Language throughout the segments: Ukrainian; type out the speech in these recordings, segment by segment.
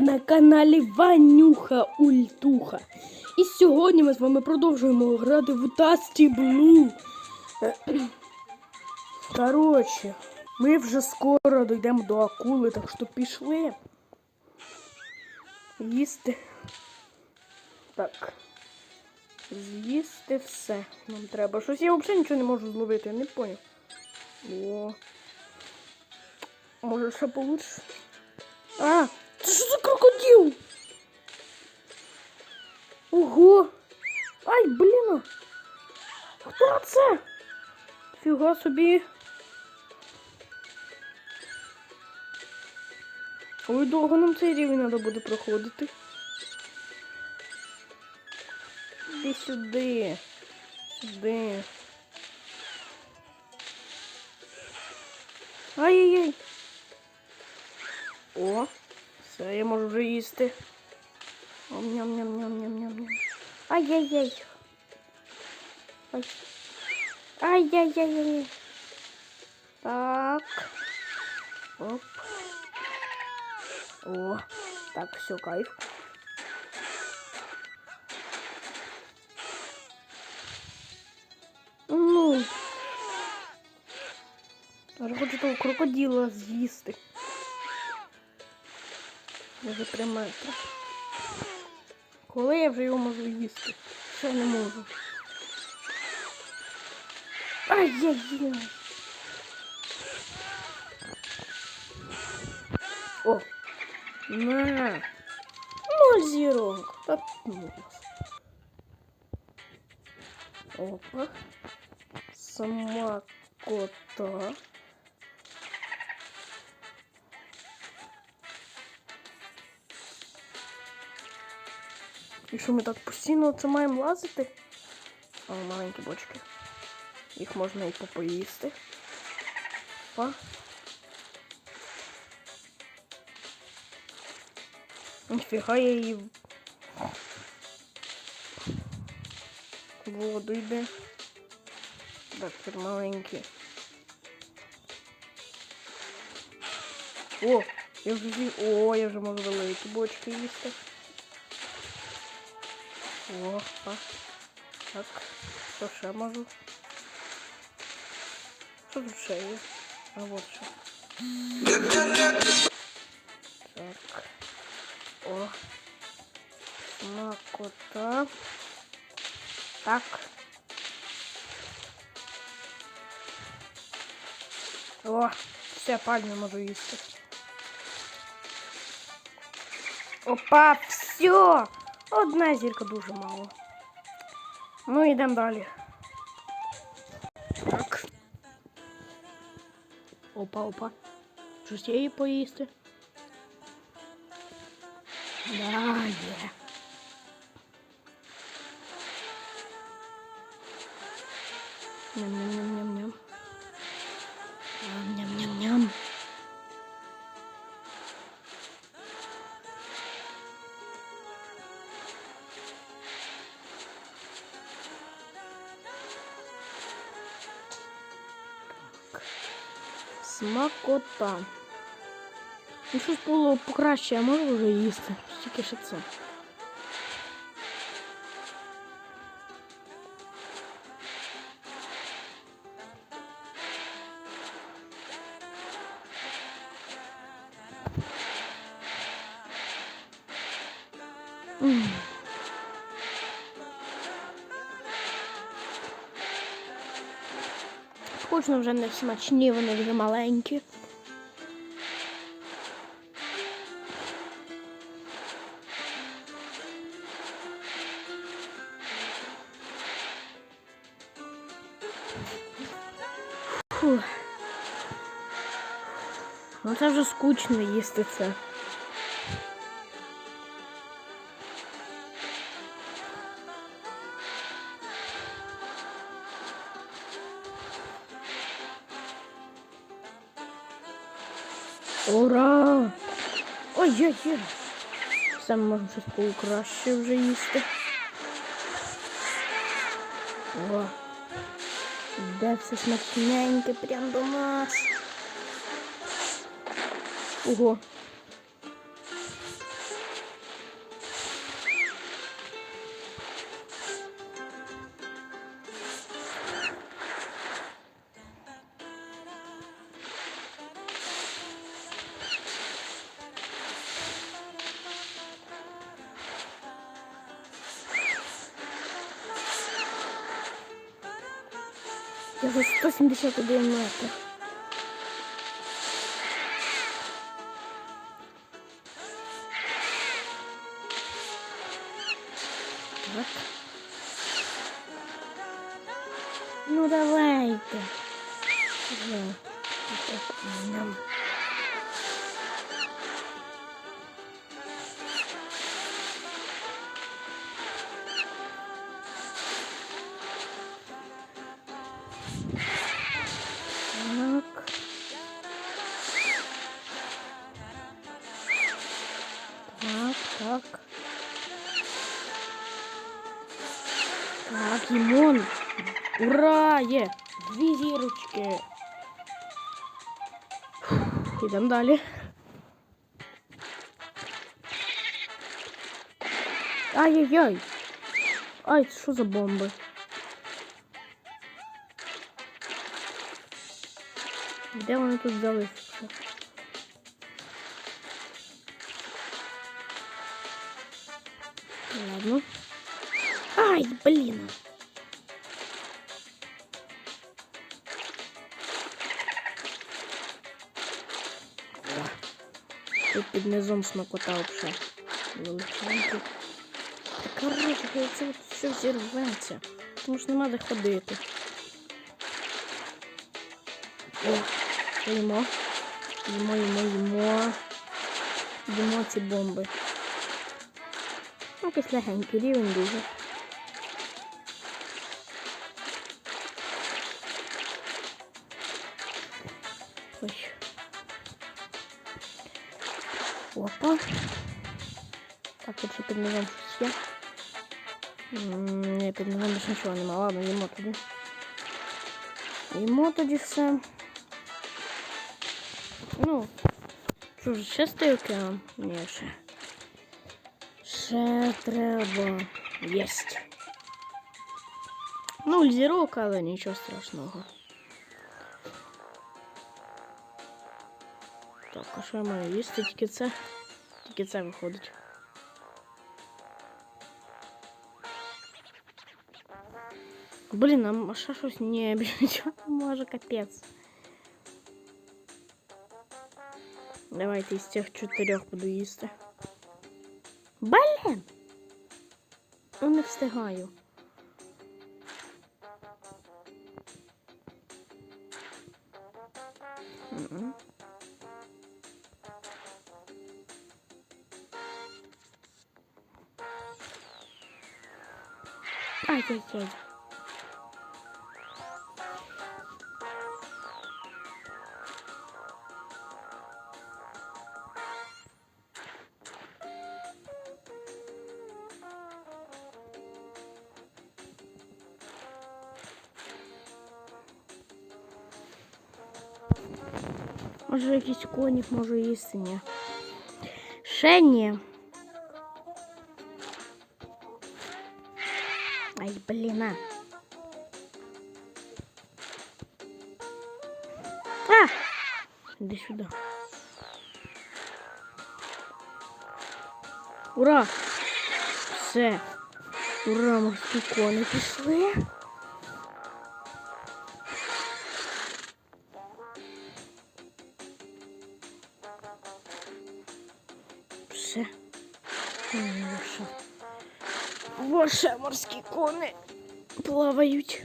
На каналі Ванюха Ультуха. І сьогодні ми з вами продовжуємо грати в Тасті Блу. Коротше, ми вже скоро дійдемо до акули, так що пішли. Їсти. Так. З'їсти все. Нам треба. Щось я взагалі нічого не можу зловити, я не поняв. О. Може ще получше? А, Фіга собі. Ой, довго нам цей рівень треба буде проходити. Іди сюди. Сюди. Ай-яй-яй. О, все, я можу вже їсти. Ням-ням-ням-ням-ням-ням. Ай-яй-яй. Ай. Ай-яй-яй-яй. Так. Оп. О, так, все, кайф. Ну. Я хочу того крокодила з'їсти. Може метри. Коли я вже його можу їсти? Ще не можу. Ай-яй-яй. О! На! Ноль зірок. Ну. Опа. Сама кота. І що ми так постійно це маємо лазити? О, маленькі бочки. Їх можна і попоїсти. Опа. Ніфіга я її воду йде. Так, тут маленькі. О, я вже з'їв- О, я вже можу великі бочки їсти. Опа. Так, що ще можу? Тут є? А вот що. Так. О. Смакота. Так. О, все, пальму можу їсти. Опа, все! Одна зірка дуже мало. Ну, йдемо далі. Опа, опа. Щось поїсти. Да, є. Ням-ням-ням-ням. Смакота. Ну щось було покраще, а можу вже їсти. Тільки ще це. М. Скучно вже не смачні, вони вже маленькі. Фух. Ну це вже скучно їсти це. Ура! Ой-ой-ой! Сам можем сейчас щось уже їсти. О! Де все смачненьке прям до нас. Ого. Я за 171 метр. Так. Ну давайте. Вже. Так, нам. Так. Так, так. Так, лимон. Ура! Є! Дві зірочки. Фух, Ідемо далі. Ай-яй-яй. Ай, це що за бомби? Де вони тут взялися? Ладно. Ай, блін. Тут під низом смакота вообще. Величенький. Та коротше, це от все зірветься. Тому що нема де ходити. О, їмо? Їмо, їмо, їмо. Їмо ці бомби. Якийсь легенький рівень дуже. Ой. Опа. Так, тут ще під низом щось. Ні, під низом нічого нема. Ладно, їмо тоді. Їмо тоді все. Ну, що ж, чистий океан? Ні, ще. Ще треба. Єсть. Нуль зірок, але нічого страшного. Так, а що я маю їсти? Тільки це. Тільки це виходить. Блін, а Маша щось не більше нічого не може, капець. Давайте із цих чотирьох буду їсти. Блін! Ну не встигаю. Ай-яй-яй. Може якийсь конік можу їсти, ні. Ще ні. Ай, блін. а. А! Іди сюди. Ура! Все. Ура, морські кони пішли. Ваша морські кони плавають.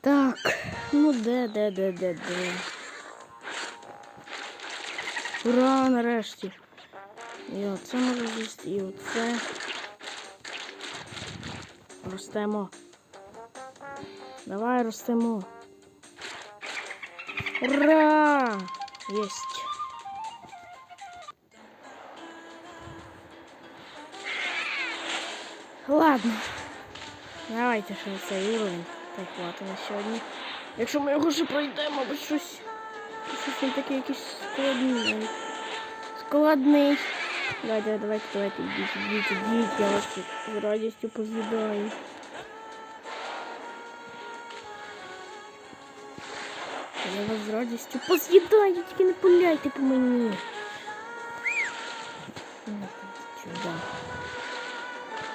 Так, ну де, де, де, де, де. Ура, нарешті. І оце можу з'їсти, і оце. Ростемо. Давай ростемо. Ура! Єсть. Ладно. Давайте ще цей уровень. Так, хватить на сьогодні. Якщо ми його ще пройдемо, бо щось. Він такий якийсь складний. Складний. Давай, давай, давайте, давайте, ідіть, ідіть, ідіть, я вас тут з радістю поз'їдаю. Я вас з радістю поз'їдаю, тільки не пуляйте по мені. Сюди.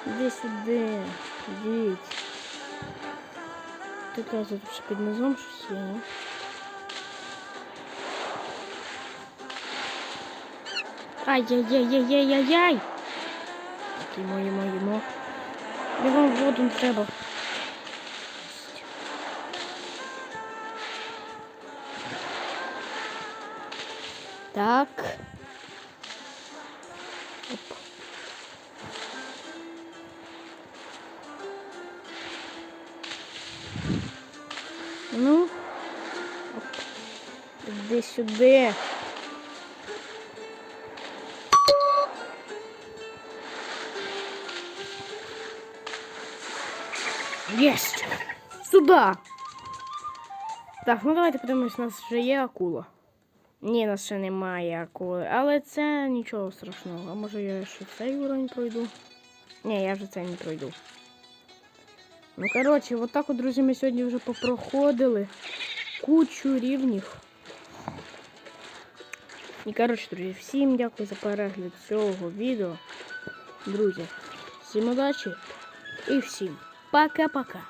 Іди сюди. Ти кажу, тут ще під низом щось є? Ай-яй-яй-яй-яй-яй-яй! Такі мої мої мо. Бігом воду треба. Так. Оп. Ну. Оп. Іди сюди. Єсть! Сюда! Так, ну давайте подивимось, у нас вже є акула. Ні, у нас ще немає акули, але це нічого страшного. А може я ще цей уровень пройду? Ні, я вже цей не пройду. Ну, коротше, от так от, друзі, ми сьогодні вже попроходили кучу рівнів. І коротше, друзі, всім дякую за перегляд цього відео. Друзі, всім удачі і всім пока-пока.